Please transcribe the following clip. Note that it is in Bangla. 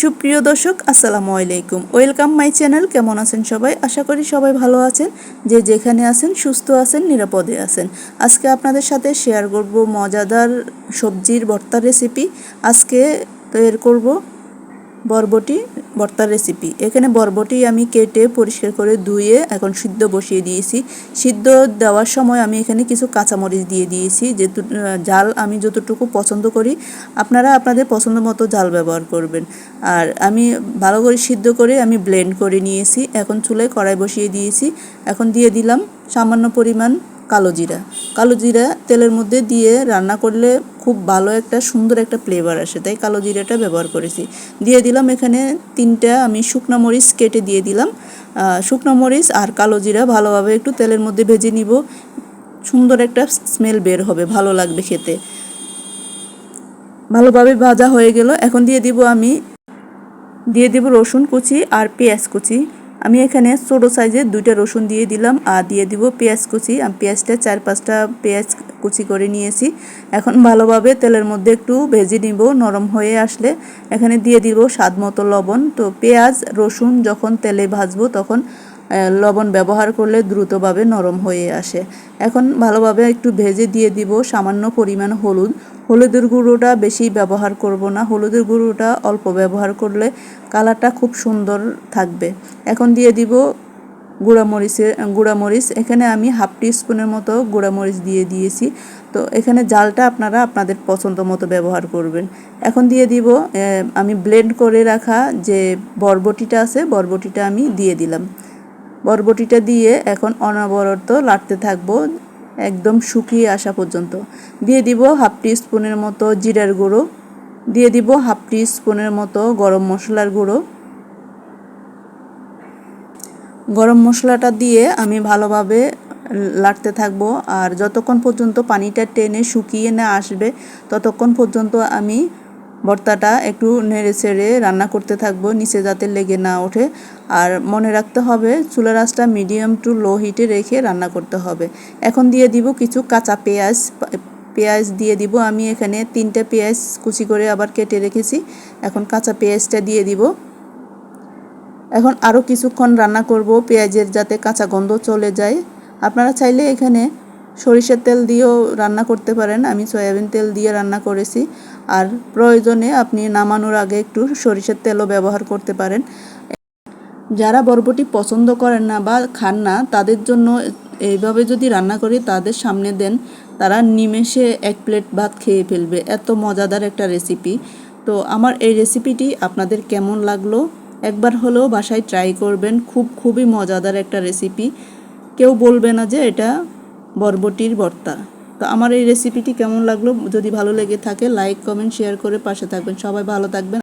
সুপ্রিয় দর্শক, আসসালামু আলাইকুম। ওয়েলকাম মাই চ্যানেল কেমন আছেন সবাই? আশা করি সবাই ভালো আছেন। যে যেখানে আছেন, সুস্থ আছেন, নিরাপদে আছেন। আজকে আপনাদের সাথে শেয়ার করব মজাদার সবজির ভর্তার রেসিপি আজকে তৈরি করব বরবটি ভর্তার রেসিপি এখানে বরবটি আমি কেটে পরিষ্কার করে ধুয়ে এখন সিদ্ধ বসিয়ে দিয়েছি। সিদ্ধ দেওয়ার সময় আমি এখানে কিছু কাঁচামরিচ দিয়ে দিয়েছি আহ, জাল আমি যতটুকু পছন্দ করি আপনারা আপনাদের পছন্দ মতো জাল ব্যবহার করবেন। আর আমি ভালো করে সিদ্ধ করে আমি ব্লেন্ড করে নিয়েছি। এখন চুলায় কড়াই বসিয়ে দিয়েছি। এখন দিয়ে দিলাম সামান্য পরিমাণ কালো জিরা। কালো জিরা তেলের মধ্যে দিয়ে রান্না করলে খুব ভালো একটা সুন্দর একটা ফ্লেভার আসে, তাই কালো জিরাটা ব্যবহার করেছি। দিয়ে দিলাম এখানে তিনটা আমি শুকনো মরিচ কেটে দিয়ে দিলাম। শুকনো মরিচ আর কালো জিরা ভালোভাবে একটু তেলের মধ্যে ভেজে নিব। সুন্দর একটা স্মেল বের হবে, ভালো লাগবে খেতে। ভালোভাবে ভাজা হয়ে গেল। এখন দিয়ে দিব আমি, দিয়ে দিব রসুন কুচি আর পেঁয়াজ কুচি। আমি এখানে ছোটো সাইজের দুইটা রসুন দিয়ে দিলাম আর দিয়ে দিব পেঁয়াজ কুচি। আমি পেঁয়াজটা চার পাঁচটা পেঁয়াজ কুচি করে নিয়েছি। এখন ভালোভাবে তেলের মধ্যে একটু ভেজে নিব, নরম হয়ে আসলে। এখানে দিয়ে দিব স্বাদ মতো লবণ। তো পেঁয়াজ, রসুন যখন তেলে ভাজবো তখন লবণ ব্যবহার করলে দ্রুতভাবে নরম হয়ে আসে। এখন ভালোভাবে একটু ভেজে দিয়ে দিব সামান্য পরিমাণ হলুদ। হলুদের গুঁড়োটা বেশি ব্যবহার করব না। হলুদের গুঁড়োটা অল্প ব্যবহার করলে কালারটা খুব সুন্দর থাকবে। এখন দিয়ে দিব গুঁড়ামরিচের, গুঁড়ামরিচ। এখানে আমি হাফ টি স্পুনের মতো গুঁড়ামরিচ দিয়ে দিয়েছি। তো এখানে জালটা আপনারা আপনাদের পছন্দ মতো ব্যবহার করবেন। এখন দিয়ে দিব আমি ব্লেন্ড করে রাখা যে বরবটিটা আছে, বরবটিটা আমি দিয়ে দিলাম। বরবটিটা দিয়ে এখন অনবরত লাড়তে থাকব। একদম শুকিয়ে আসা পর্যন্ত। দিয়ে দিব হাফ টি স্পুনের মতো জিরার গুঁড়ো। দিয়ে দিব হাফ টি স্পুনের মতো গরম মশলার গুঁড়ো। গরম মশলাটা দিয়ে আমি ভালোভাবে লাড়তে থাকব। আর যতক্ষণ পর্যন্ত পানিটা টেনে শুকিয়ে না আসবে, ততক্ষণ পর্যন্ত আমি ভর্তাটা একটু নেড়ে ছেড়ে রান্না করতে থাকব, নিচে যাতে লেগে না ওঠে। আর মনে রাখতে হবে, চুলার আঁচটা মিডিয়াম টু লো হিটে রেখে রান্না করতে হবে। এখন দিয়ে দিব কিছু কাঁচা পেঁয়াজ পেঁয়াজ দিয়ে দিব। আমি এখানে তিনটে পেঁয়াজ কুচি করে আবার কেটে রেখেছি। এখন কাঁচা পেঁয়াজটা দিয়ে দিব। এখন আরও কিছুক্ষণ রান্না করব, পেঁয়াজের যাতে কাঁচা গন্ধ চলে যায়। আপনারা চাইলে এখানে সরিষার তেল দিয়েও রান্না করতে পারেন। আমি সয়াবিন তেল দিয়ে রান্না করেছি। আর প্রয়োজনে আপনি নামানোর আগে একটু সরিষার তেলও ব্যবহার করতে পারেন। যারা বরবটি পছন্দ করেন না বা খান না, তাদের জন্য এইভাবে যদি রান্না করি, তাদের সামনে দেন, তারা নিমেষে এক প্লেট ভাত খেয়ে ফেলবে। এত মজাদার একটা রেসিপি। তো আমার এই রেসিপিটি আপনাদের কেমন লাগল, একবার হলেও বাসায় ট্রাই করবেন। খুব, খুবই মজাদার একটা রেসিপি। কেউ বলবে না যে এটা বরবটির ভর্তা তো আমার এই রেসিপিটি কেমন লাগল? যদি ভালো লেগে থাকে লাইক কমেন্ট শেয়ার করে পাশে থাকবেন। সবাই ভালো থাকবেন।